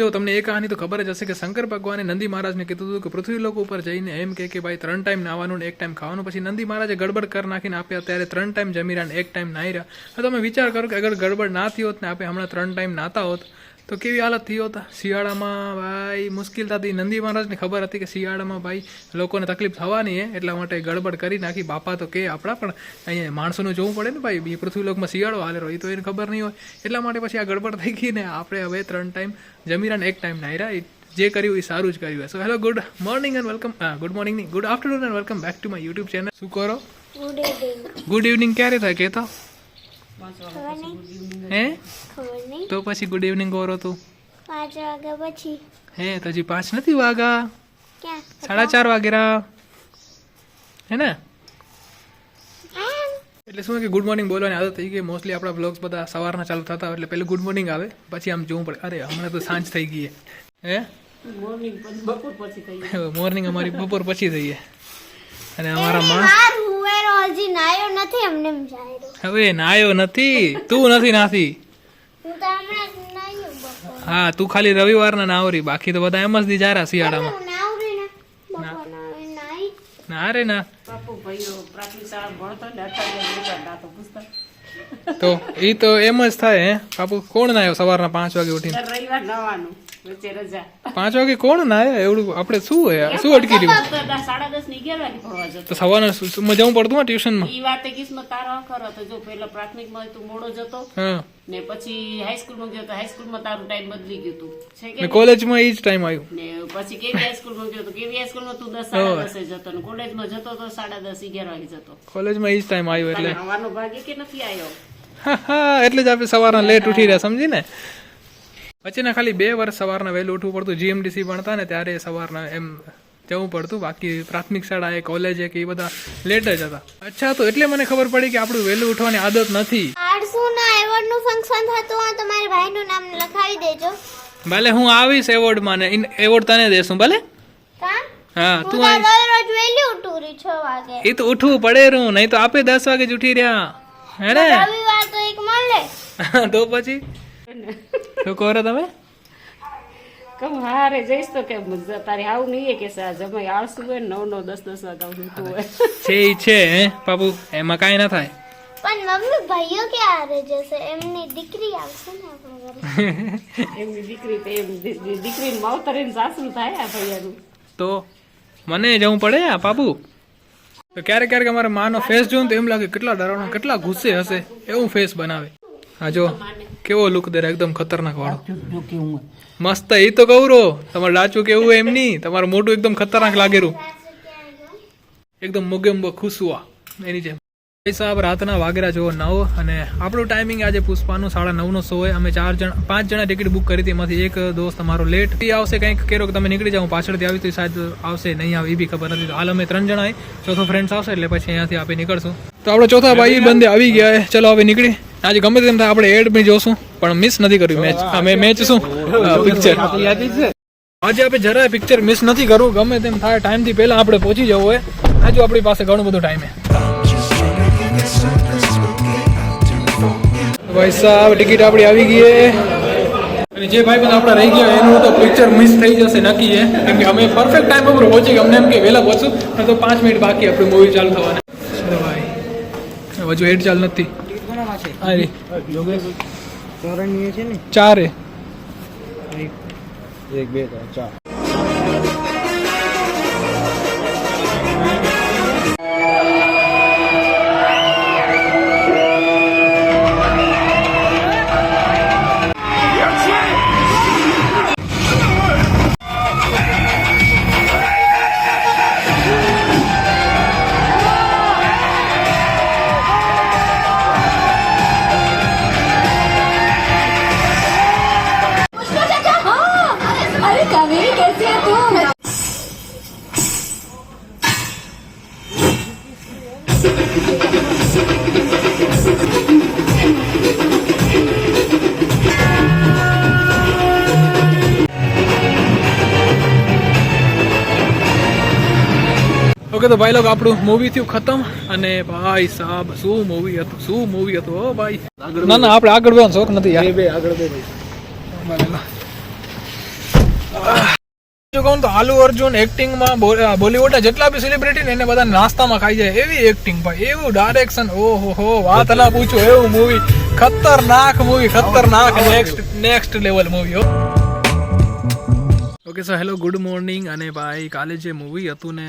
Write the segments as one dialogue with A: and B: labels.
A: જો તમને એ કહાની તો ખબર જ હશે કે શંકર ભગવાને નંદી મહારાજને કીધું હતું કે પૃથ્વી લોકો ઉપર જઈને એમ કહે કે ભાઈ ત્રણ ટાઈમ નાવાનું ને એક ટાઈમ ખાવાનું. પછી નંદી મહારાજે ગડબડ કર નાખીને આપ્યા, ત્યારે ત્રણ ટાઈમ જમી રહ્યા ને એક ટાઈમ નાહી રહ્યા. તમે વિચાર કરો કે અગર ગડબડ ના થઈ હોત ને આપણે હમણાં ત્રણ ટાઈમ નાતા હોત તો કેવી હાલત થઈ હતા શિયાળામાં ભાઈ મુશ્કેલ થતી. નંદી મહારાજને ખબર હતી કે શિયાળામાં ભાઈ લોકોને તકલીફ થવાની હે એટલા માટે ગડબડ કરી નાખી. બાપા તો કે આપણા પણ અહીંયા માણસોનું જોવું પડે ને ભાઈ. બી પૃથ્વી લોકમાં શિયાળો હાલે રહ્યો એ તો એને ખબર નહીં હોય. એટલા માટે પછી આ ગડબડ થઈ ગઈ ને આપણે હવે ત્રણ ટાઈમ જમીરાને એક ટાઈમ નાયરા. એ જે કર્યું એ સારું જ કર્યું so hello good morning and welcome good morning નહીં good afternoon and welcome back to my YouTube channel શું કરો?
B: ગુડ ઇવનિંગ
A: ક્યારે થાય? કહેતો હે? તો પછી ગુડ ઇવનિંગ કરો તું
B: પાંચ વાગ્યા પછી.
A: હે તો હજી પાંચ નથી વાગા સાડા ચાર વાગેરા. હે ને? એટલે શું કે ગુડ મોર્નિંગ બોલવાની આદત થઈ ગઈ. મોસ્ટલી આપણા બ્લોગ્સ બધા સવારના ચાલુ થતા હોય એટલે પહેલું ગુડ મોર્નિંગ આવે પછી આમ જોવું પડે. અરે હમણાં તો સાંજ થઈ ગઈ હે. મોર્નિંગ અમારી બપોર પછી થઈ અને અમારા માં
B: વાર હુવેરો હજી નાયો નથી અમને એમ જાયરો
A: હવે નાયો નથી તું નથી નાથી
B: હું તો
A: ખાલી રવિવારના નાવરી બાકી તો બધા એમ જ દી જારા શિયાળામાં
B: ને?
A: ના રે ના.
C: ને ના તો
A: એ તો એમ જ થાય હે? બાપુ કોણ નાયો સવારના પાંચ વાગે ઉઠીને?
C: રવિવાર નવાનું. વચ્ચે રજા.
A: પાંચ વાગે કોણ ના એવડું આપણે શું હોય શું અટકી રહ્યું?
C: સાડા દસની અગિયાર વાગે ભણવા જતો.
A: સવારે શું જવું પડતું ટ્યુશનમાં?
C: એ વાતે કિસ્મત તારો અખર હતો જો પેલા પ્રાથમિકમાં તું મોડો જતો. ને પછી હાઈસ્કૂલમાં ગયો તો હાઈસ્કૂલમાં તારું ટાઈમ બદલી ગયું તું. છે
A: કોલેજમાં એ જ ટાઈમ આવ્યો.
C: ને પછી કેવી હાઈસ્કૂલમાં ગયો તો કેવી હાઈસ્કૂલમાં તું? દસ સાડા દસે જતો. ને કોલેજમાં જતો તો સાડા દસ અગિયાર વાગે જતો.
A: કોલેજમાં એ જ ટાઈમ આવ્યો એટલે.
C: હવાનો ભાગે કે નથી આવ્યો?
A: હા હા એટલે જ આપણે સવારના લેટ ઉઠી રહ્યા સમજી ને વચ્ચેના ખાલી બે વર્ષ સવારના વહેલું ઉઠવું પડતું જીએમડીસી ભણતા ને ત્યારે સવારના એમ જવું પડતું. બાકી પ્રાથમિક શાળા એ કોલેજ કે એ બધા લેટ જ હતા. અચ્છા તો એટલે મને ખબર પડી કે આપણું વહેલું ઉઠવાની આદત નથી.
B: ફંક્શન નામ લખાવી દેજો.
A: ભલે હું આવીશ એવોર્ડમાં ને એવોર્ડ તને દેશું ભલે? હા તું
B: ઉઠું વાગે.
A: એ તો ઉઠવું પડે રૂ નહીં તો આપે દસ વાગે જ ઉઠી રહ્યા. હે ને?
B: રવિવાર તો એક મળે.
A: તો પછી? શું કહો તમે?
C: કહું હારે જઈશ તો કે તારે આવું નહીં કે સા જમાઈ આળસુ હોય નવ નવ દસ દસ વાગ્યા સુધી હોય.
A: છે ઈ છે હે બાપુ એમાં કાંઈ ના થાય.
B: પણ મમ્મી ભાઈઓ ક્યારે જશે? એમની દીકરી આવશે ને આપણા ઘરે.
C: એમની દીકરી તો એમ દીકરી દીકરીને માવતરીને થાય આ ભૈયાનું
A: તો મને જવું પડે આ બાપુ? તો ક્યારેક ક્યારેક અમારા માનો ફેસ જોઉં તો એમ લાગે કેટલા ડરાવનો કેટલા ગુસ્સે હશે એવું ફેસ બનાવે. હા જો. કેવો લુક દે એકદમ ખતરનાક વાળો. મસ્ત એ તો કહું રો તમારે લાચું કેવું એમ નહીં. તમારું મોઢું એકદમ ખતરનાક લાગેલું. એકદમ મોગેમ્બો ખુશુઆ એની જેમ. ભાઈ સાહેબ રાતના વાગેરા જોવો નવ અને આપણું ટાઈમિંગ આજે પુષ્પાનું સાડા નવનો શો હોય. અમે ચાર જણ પાંચ જણા ટિકિટ બુક કરી હતી. એમાંથી એક દોસ્ત અમારો લેટ એ આવશે કંઈક કેરો કે તમે નીકળી જાઓ પાછળથી આવી તો શાયદ આવશે નહીં આવે એ બી ખબર નથી. હાલ અમે ત્રણ જણા ચોથો ફ્રેન્ડ્સ આવશે એટલે પછી અહીંયાથી આપણે નીકળશું. તો આપણે ચોથા ભાઈ બંદે આવી ગયા ચલો હવે નીકળી. આજે ગમે તેમ થાય આપણે એડ બી જોશું, પણ મિસ નથી કર્યું મેચ અમે મેચ શું? પિક્ચર આજે આપણે જરાય પિક્ચર મિસ નથી કરવું ગમે તેમ થાય ટાઈમથી પહેલા આપણે પહોંચી જવું હોય. આજુ આપણી પાસે ઘણું બધું ટાઈમ છે. ભાઈ સાહેબ ટિકિટ આપણી આવી ગઈ અને જે ભાઈ બંધ આપણા રહી ગયા, એનું તો પિક્ચર મિસ થઈ જશે નક્કી છે. કેમ કે અમે પરફેક્ટ ટાઈમ ઉપર પહોંચી ગયા, અમને એમ કે વહેલા પહોંચશું. તો પાંચ મિનિટ બાકી આપણું મૂવી ચાલુ થવાની. ભાઈ? હજુ એડ ચાલ નથી. હા રે
D: ચોરણીય છે ને?
A: ચારે.
D: એક બે ત્રણ ચાર.
A: ઓકે તો ભાઈ લોકો આપણું મૂવી થયું ખતમ. અને ભાઈ સાહેબ શું મૂવી હતું? શું મૂવી હતું ઓ ભાઈ? ના ના આપણે આગળ બેવાનો શોખ નથી યાર.
D: બે આગળ બે
A: જો કહું તો આલુ અર્જુન એક્ટિંગમાં બોલીવુડના જેટલા બી સેલિબ્રિટી ને એને બધા નાસ્તામાં ખાઈ જાય એવી એક્ટિંગ ભાઈ એવું ડાયરેક્શન ઓહો હો વાત ના પૂછો એવું મૂવી ખતરનાક મૂવી ખતરનાક નેક્સ્ટ નેક્સ્ટ લેવલ મૂવી હો. Okay sir hello good morning અને ભાઈ, કાલે જે મૂવી હતું ને,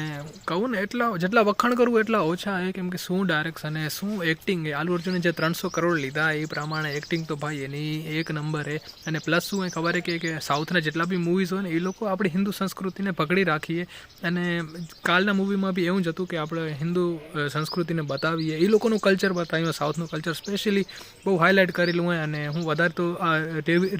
A: કહું ને, એટલા જેટલા વખાણ કરું એટલા ઓછા એ કેમ કે શું ડાયરેક્શન એ શું એક્ટિંગ એ? આલુ અર્જુને જે ત્રણસો કરોડ લીધા એ પ્રમાણે એક્ટિંગ તો ભાઈ એની એક નંબર એ અને પ્લસ શું એ ખબર છે કે કે સાઉથના જેટલા બી મૂવીઝ હોય ને, એ લોકો આપણી હિન્દુ સંસ્કૃતિને પકડી રાખીએ. અને કાલના મૂવીમાં બી એવું જ હતું કે આપણે હિન્દુ સંસ્કૃતિને બતાવીએ. એ લોકોનું કલ્ચર બતાવ્યું સાઉથનું કલ્ચર સ્પેશિયલી બહુ હાઇલાઇટ કરેલું હોય. અને હું વધારે તો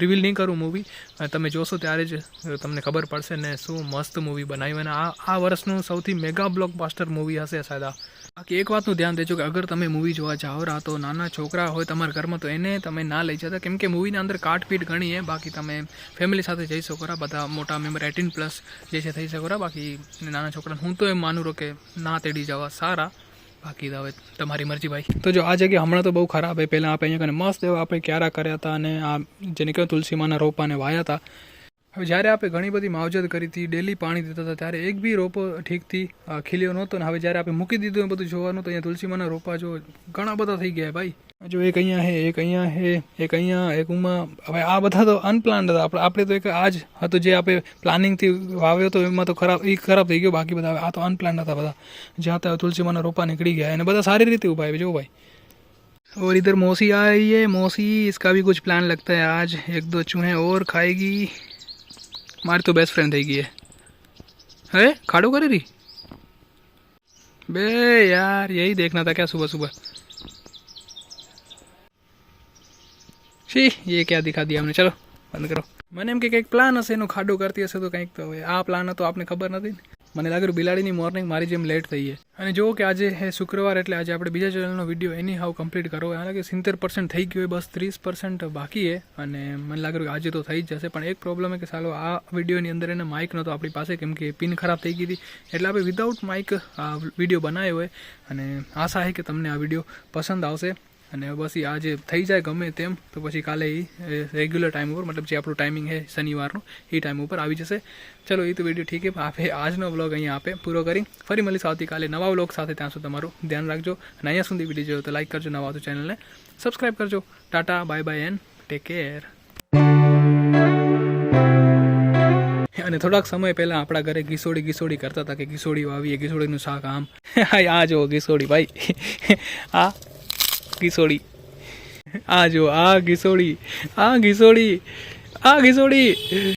A: રિવીલ નહીં કરું મૂવી તમે જોશો ત્યારે જ તમને ખબર પડશે ને શું મસ્ત મૂવી બનાવ્યું અને આ આ વર્ષનું સૌથી મેગા બ્લોકબાસ્ટર મૂવી હશે સાયદ આ. બાકી એક વાતનું ધ્યાન દેજો કે અગર તમે મૂવી જોવા જાઓ રહ્યા તો નાના છોકરા હોય તમારા ઘરમાં, તો એને તમે ના લઈ જતા. કેમ કે મૂવીની અંદર કાટપીટ ઘણી છે બાકી તમે ફેમિલી સાથે જઈ શકો રા, બધા મોટા મેમ્બર એટીન પ્લસ જે છે થઈ શકો રહ્યા બાકી નાના છોકરાને હું તો એમ માનું રહું કે ના તેડી જવા સારા. બાકી હવે તમારી મરજી ભાઈ. તો જો આ જગ્યા હમણાં તો બહુ ખરાબ છે પહેલાં આપણે અહીંયા કને મસ્ત એવા આપણે ક્યારા કર્યા હતા અને આ જેને કહેવાય તુલસીમાના રોપાને વાયા હતા. હવે જ્યારે આપણે ઘણી બધી માવજત કરી હતી ડેલી પાણી દેતા હતા ત્યારે એક બી રોપો ઠીકથી અ, ખીલ્યો નહોતો ને હવે જ્યારે આપણે મૂકી દીધું એ બધું જોવાનું તો અહીંયા તુલસીમાના રોપા જો ઘણા બધા થઈ ગયા ભાઈ જો એક અહીંયા હે એક અહીંયા હે એક અહીંયા એક ઉમાં હવે આ બધા તો અનપ્લાન્ડ હતા આપણે આપણે તો એક આ જ હતું જે આપણે પ્લાનિંગથી વાવ્યો તો એમાં તો ખરાબ એ ખરાબ થઈ ગયો બાકી બધા હવે આ તો અનપ્લાન્ડ હતા બધા જ્યાં ત્યાં તુલસીમાના રોપા નીકળી ગયા અને બધા સારી રીતે ઉભા જો ભાઈ और इधर मौसी आ रही है मौसी इसका भी कुछ प्लान लगता है आज एक दो चूहे और खाएगी મારી તો બેસ્ટ ફ્રેન્ડ થઈ ગઈ है है खाड़ो करे रही बे यार यही देखना था क्या सुबह सुबह शी ये क्या दिखा दिया हमने चलो બંધ કરો મને એમ કે કંઈક પ્લાન હશે એનો ખાડો કરતી હશે તો કંઈક તો હવે આ પ્લાન હતો આપને ખબર નથી ને મને લાગ્યું બિલાડીની મોર્નિંગ મારી જેમ લેટ થઈ છે અને જુઓ કે આજે હે શુક્રવાર એટલે આજે આપણે બીજા ચેનલનો વીડિયો એની હાવ કમ્પ્લીટ કરો હાલ કે સિત્તેર પર્સન્ટ થઈ ગયો હોય, બસ ત્રીસ પર્સન્ટ બાકી છે. અને મને લાગ્યું કે આજે તો થઈ જ જશે. પણ એક પ્રોબ્લેમ એ કે સાલો, આ વિડીયોની અંદર એને માઇક નહોતો આપણી પાસે, કેમ કે પિન ખરાબ થઈ ગઈ હતી. એટલે આપણે વિધાઉટ માઇક આ વીડિયો બનાવ્યો હોય. અને આશા છે કે તમને આ વીડિયો પસંદ આવશે. અને બસ એ આજે થઈ જાય ગમે તેમ, તો પછી કાલે એ રેગ્યુલર ટાઈમ ઉપર, મતલબ જે આપણું ટાઈમિંગ છે શનિવારનું એ ટાઈમ ઉપર આવી જશે. ચલો એ તો વીડિયો ઠીક છે આપે આજનો વ્લોગ અહીંયા આપે પૂરો કરી. ફરી મળીશું આવતીકાલે નવા વ્લોગ સાથે, ત્યાં સુધી તમારું ધ્યાન રાખજો. અને અહીંયા સુધી વીડિયો જોયો તો લાઈક કરજો, નવા તો ચેનલને સબસ્ક્રાઈબ કરજો. Tata bye bye and take care અને થોડાક સમય પહેલા આપણા ઘરે ઘીસોડી ઘીસોડી કરતા હતા કે ઘીસોડી વાવીએ ઘીસોડીનું શાક આમ. આ જો ઘીસોડી, ભાઈ. આ ગીસોડી આ જો આ ગીસોડી આ ગીસોડી આ ગીસોડી